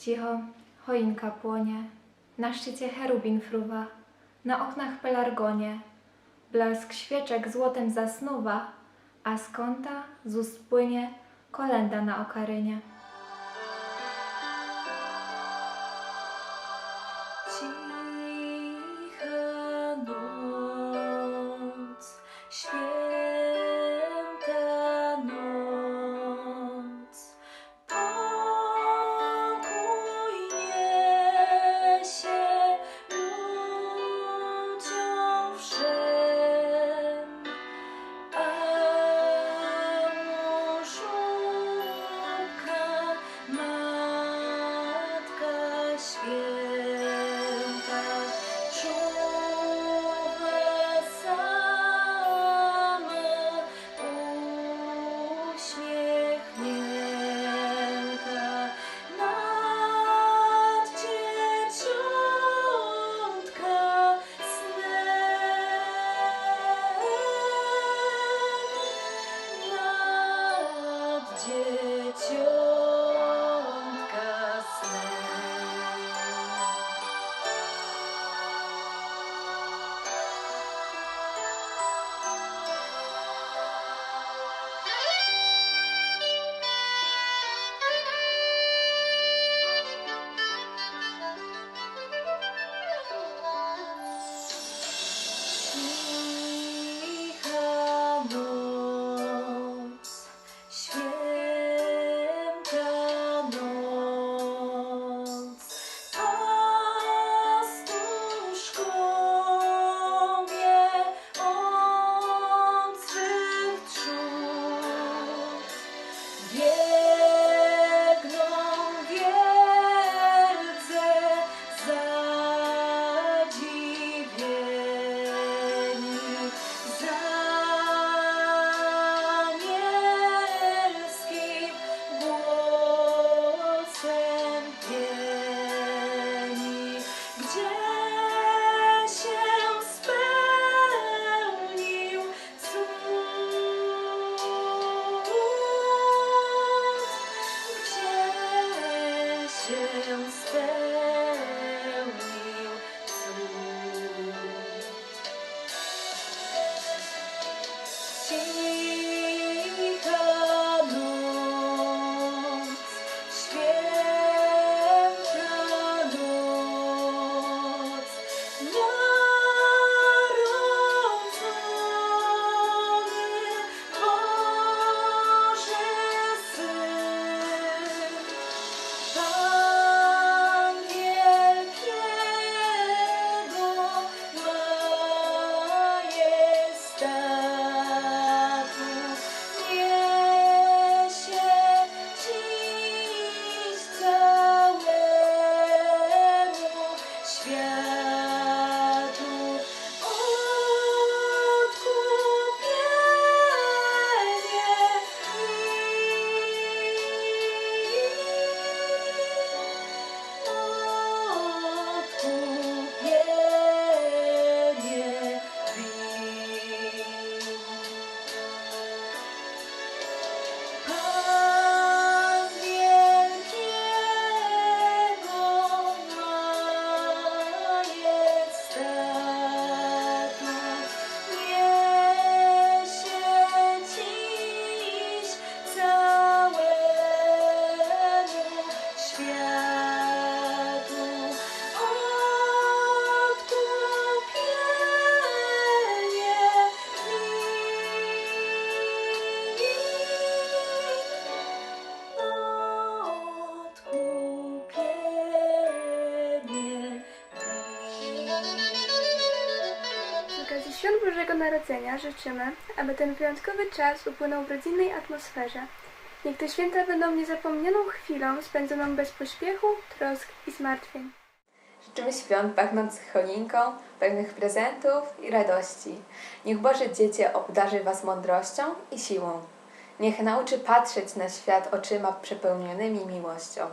Cicho, choinka płonie, na szczycie cherubin fruwa, na oknach pelargonie. Blask świeczek złotem zasnuwa, a z kąta z ust płynie kolenda na okarynie. te Bożego Narodzenia życzymy, aby ten wyjątkowy czas upłynął w rodzinnej atmosferze. Niech te święta będą niezapomnianą chwilą spędzoną bez pośpiechu, trosk i zmartwień. Życzymy świąt pachnących choinką, pełnych prezentów i radości. Niech Boże Dziecię obdarzy Was mądrością i siłą. Niech nauczy patrzeć na świat oczyma przepełnionymi miłością.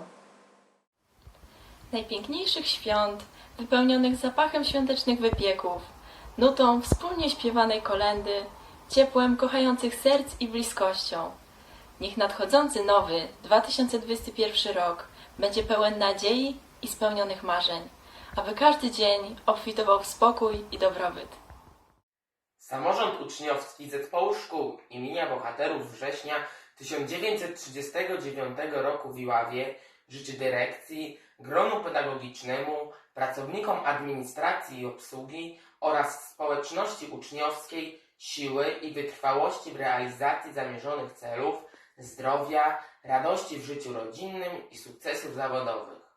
najpiękniejszych świąt, wypełnionych zapachem świątecznych wypieków, nutą wspólnie śpiewanej kolendy, ciepłem kochających serc i bliskością. Niech nadchodzący nowy 2021 rok będzie pełen nadziei i spełnionych marzeń, aby każdy dzień obfitował w spokój i dobrobyt. Samorząd uczniowski Zespołu Szkół imienia Bohaterów Września 1939 roku w Iławie życzy dyrekcji, gronu pedagogicznemu, pracownikom administracji i obsługi oraz społeczności uczniowskiej siły i wytrwałości w realizacji zamierzonych celów, zdrowia, radości w życiu rodzinnym i sukcesów zawodowych.